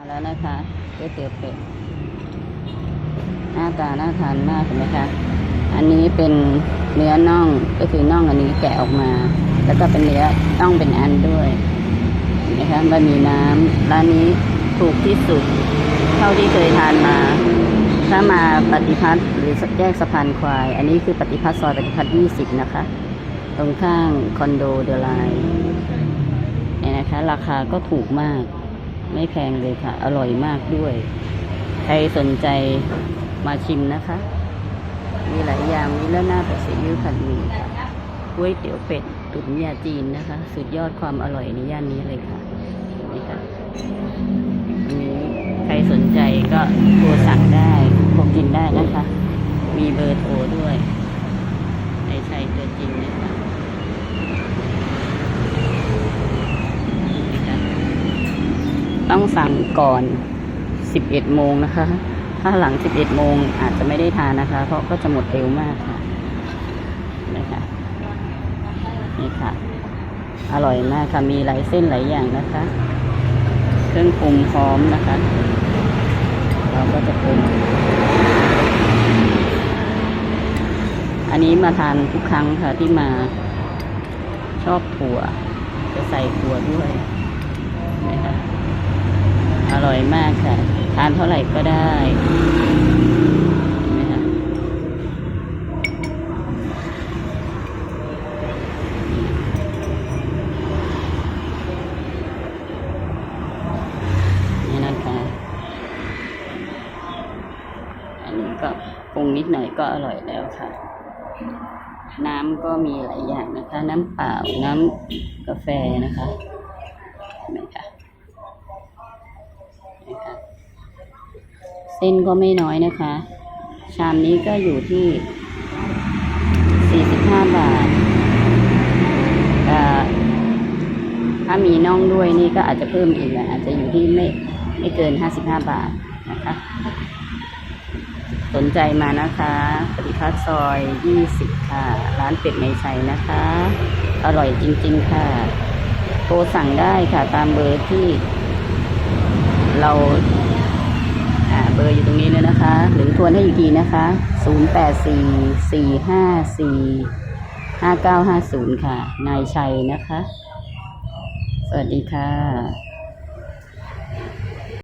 มาแล้วนะคะก๋วยเตี๋ยวเป็ดหน้าตาน่าทานมากเห็นไหมคะ อันนี้เป็นเนื้อน่องก็คือน่องอันนี้แกะออกมา แล้วก็เป็นเนื้อน่องเป็นอันด้วยนไหมคะบะหมี่น้ำร้านนี้ถูกที่สุด เท่าที่เคยทานมา ถ้ามาปฏิพัฒน์หรือแยกสะพานควาย อันนี้คือปฏิพัฒน์ซอยปฏิพัฒน์20นะคะ ตรงข้างคอนโดเดลไลน์เนี่ยนะคะ ราคาก็ถูกมาก ไม่แพงเลยค่ะ อร่อยมากด้วย ใครสนใจมาชิมนะคะ มีหลายอย่างมีเลือหน้าเป็ดซีอิ๊วผัดหมี่ค่ะก๋วยเตี๋ยวเป็ดตุ๋นยาจีนนะคะ สุดยอดความอร่อยในย่านนี้เลยค่ะนี่ค่ะนี้ใครสนใจก็โทรสั่งได้โทรกินได้นะคะ มีเบอร์โทรด้วยในชัยตัวจริงนะคะนี่ค่ะ ต้องสั่งก่อน 11 โมงนะคะ ถ้าหลัง 11 โมงอาจจะไม่ได้ทานนะคะ เพราะก็จะหมดเร็วมากค่ะนะคะนี่ค่ะ อร่อยมากค่ะ มีหลายเส้นหลายอย่างนะคะ เครื่องปรุงพร้อมนะคะ เราก็จะปรุงอันนี้มาทานทุกครั้งค่ะที่มาชอบถั่วจะใส่ถั่วด้วยนะคะ อร่อยมากค่ะ ทานเท่าไหร่ก็ได้นไหมคะนี่นะคะอันนี้ก็ปรุงนิดหน่อยก็อร่อยแล้วค่ะ น้ำก็มีหลายอย่างนะคะ น้ำเปล่า น้ำกาแฟนะคะเห็นไหมคะนะคะ เส้นก็ไม่น้อยนะคะ ชามนี้ก็อยู่ที่ 45 บาทแต่ถ้ามีน่องด้วยนี่ก็อาจจะเพิ่มอีกอาจจะอยู่ที่ไม่ไม่เกิน 55 บาทนะคะ สนใจมานะคะปฏิพัฒน์ซอย 20 ค่ะ ร้านเป็ดในชัยนะคะ อร่อยจริง ๆ ค่ะ โทรสั่งได้ค่ะตามเบอร์ที่เรา บอร์อยู่ตรงนี้เลยนะคะ หรือทวนให้อีกทีนะคะ 0844545950 ค่ะ นายชัยนะคะ สวัสดีค่ะ